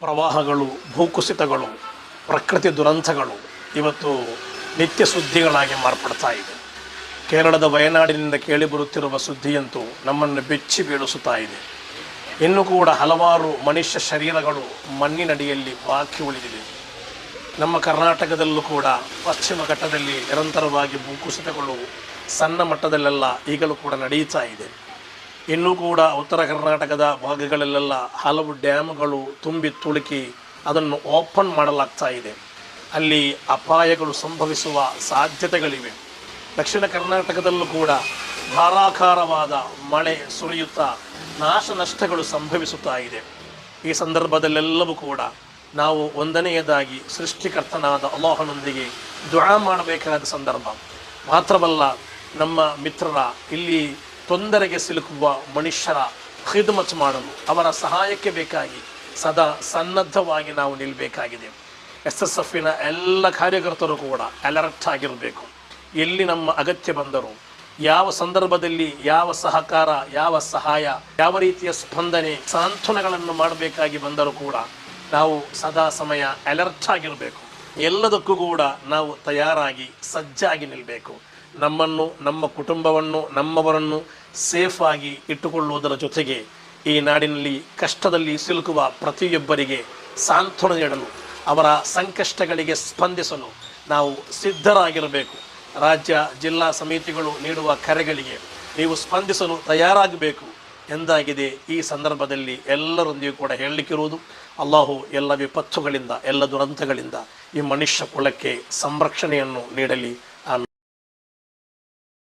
ಪ್ರವಾಹಗಳು, ಭೂಕುಸಿತಗಳು, ಪ್ರಕೃತಿ ದುರಂತಗಳು ಇವತ್ತು ನಿತ್ಯ ಸುದ್ದಿಗಳಾಗಿ ಮಾರ್ಪಡ್ತಾ ಇದೆ. ಕೇರಳದ ವಯನಾಡಿನಿಂದ ಕೇಳಿಬರುತ್ತಿರುವ ಸುದ್ದಿಯಂತೂ ನಮ್ಮನ್ನು ಬೆಚ್ಚಿ ಬೀಳಿಸುತ್ತಾ ಇದೆ. ಇನ್ನು ಕೂಡ ಹಲವಾರು ಮನುಷ್ಯ ಶರೀರಗಳು ಮಣ್ಣಿನಡಿಯಲ್ಲಿ ಬಾಕಿ ಉಳಿದಿದೆ. ನಮ್ಮ ಕರ್ನಾಟಕದಲ್ಲೂ ಕೂಡ ಪಶ್ಚಿಮ ಘಟ್ಟದಲ್ಲಿ ನಿರಂತರವಾಗಿ ಭೂಕುಸಿತಗಳು ಸಣ್ಣ ಮಟ್ಟದಲ್ಲೆಲ್ಲ ಈಗಲೂ ಕೂಡ ನಡೆಯುತ್ತಾ ಇದೆ. ಇನ್ನೂ ಕೂಡ ಉತ್ತರ ಕರ್ನಾಟಕದ ಭಾಗಗಳಲ್ಲೆಲ್ಲ ಹಲವು ಡ್ಯಾಮ್ಗಳು ತುಂಬಿ ತುಳುಕಿ ಅದನ್ನು ಓಪನ್ ಮಾಡಲಾಗ್ತಾ ಇದೆ. ಅಲ್ಲಿ ಅಪಾಯಗಳು ಸಂಭವಿಸುವ ಸಾಧ್ಯತೆಗಳಿವೆ. ದಕ್ಷಿಣ ಕರ್ನಾಟಕದಲ್ಲೂ ಕೂಡ ಧಾರಾಕಾರವಾದ ಮಳೆ ಸುರಿಯುತ್ತಾ ನಾಶ ನಷ್ಟಗಳು ಸಂಭವಿಸುತ್ತಾ ಇದೆ. ಈ ಸಂದರ್ಭದಲ್ಲೆಲ್ಲವೂ ಕೂಡ ನಾವು ಒಂದನೆಯದಾಗಿ ಸೃಷ್ಟಿಕರ್ತನಾದ ಅಲೋಹನೊಂದಿಗೆ ದ್ವಾ ಮಾಡಬೇಕಾದ ಸಂದರ್ಭ. ಮಾತ್ರವಲ್ಲ, ನಮ್ಮ ಮಿತ್ರರ ಇಲ್ಲಿ ತೊಂದರೆಗೆ ಸಿಲುಕುವ ಮನುಷ್ಯರ ಖಿದ್ಮತ್ ಮಾಡಲು ಅವರ ಸಹಾಯಕ್ಕೆ ಬೇಕಾಗಿ ಸದಾ ಸನ್ನದ್ಧವಾಗಿ ನಾವು ನಿಲ್ಲಬೇಕಾಗಿದೆ ಎಸ್ ಎಸ್ ಎಫ್ನ ಎಲ್ಲ ಕಾರ್ಯಕರ್ತರು ಕೂಡ ಅಲರ್ಟ್ ಆಗಿರಬೇಕು. ಎಲ್ಲಿ ನಮ್ಮ ಅಗತ್ಯ ಬಂದರೂ, ಯಾವ ಸಂದರ್ಭದಲ್ಲಿ ಯಾವ ಸಹಕಾರ, ಯಾವ ಸಹಾಯ, ಯಾವ ರೀತಿಯ ಸ್ಪಂದನೆ, ಸಾಂತ್ವನಗಳನ್ನು ಮಾಡಬೇಕಾಗಿ ಬಂದರೂ ಕೂಡ ನಾವು ಸದಾ ಸಮಯ ಅಲರ್ಟ್ ಆಗಿರಬೇಕು. ಎಲ್ಲದಕ್ಕೂ ಕೂಡ ನಾವು ತಯಾರಾಗಿ, ಸಜ್ಜಾಗಿ ನಿಲ್ಲಬೇಕು ನಮ್ಮನ್ನು, ನಮ್ಮ ಕುಟುಂಬವನ್ನು, ನಮ್ಮವರನ್ನು ಸೇಫ್ ಆಗಿ ಇಟ್ಟುಕೊಳ್ಳುವುದರ ಜೊತೆಗೆ ಈ ನಾಡಿನಲ್ಲಿ ಕಷ್ಟದಲ್ಲಿ ಸಿಲುಕುವ ಪ್ರತಿಯೊಬ್ಬರಿಗೆ ಸಾಂತ್ವನ ನೀಡಲು, ಅವರ ಸಂಕಷ್ಟಗಳಿಗೆ ಸ್ಪಂದಿಸಲು ನಾವು ಸಿದ್ಧರಾಗಿರಬೇಕು. ರಾಜ್ಯ, ಜಿಲ್ಲಾ ಸಮಿತಿಗಳು ನೀಡುವ ಕರೆಗಳಿಗೆ ನೀವು ಸ್ಪಂದಿಸಲು ತಯಾರಾಗಬೇಕು ಎಂದಾಗಿದೆ ಈ ಸಂದರ್ಭದಲ್ಲಿ ಎಲ್ಲರೊಂದಿಗೂ ಕೂಡ ಹೇಳಲಿಕ್ಕಿರುವುದು. ಅಲ್ಲಾಹು ಎಲ್ಲ ವಿಪತ್ತುಗಳಿಂದ, ಎಲ್ಲ ದುರಂತಗಳಿಂದ ಈ ಮನುಷ್ಯ ಕುಲಕ್ಕೆ ಸಂರಕ್ಷಣೆಯನ್ನು ನೀಡಲಿ.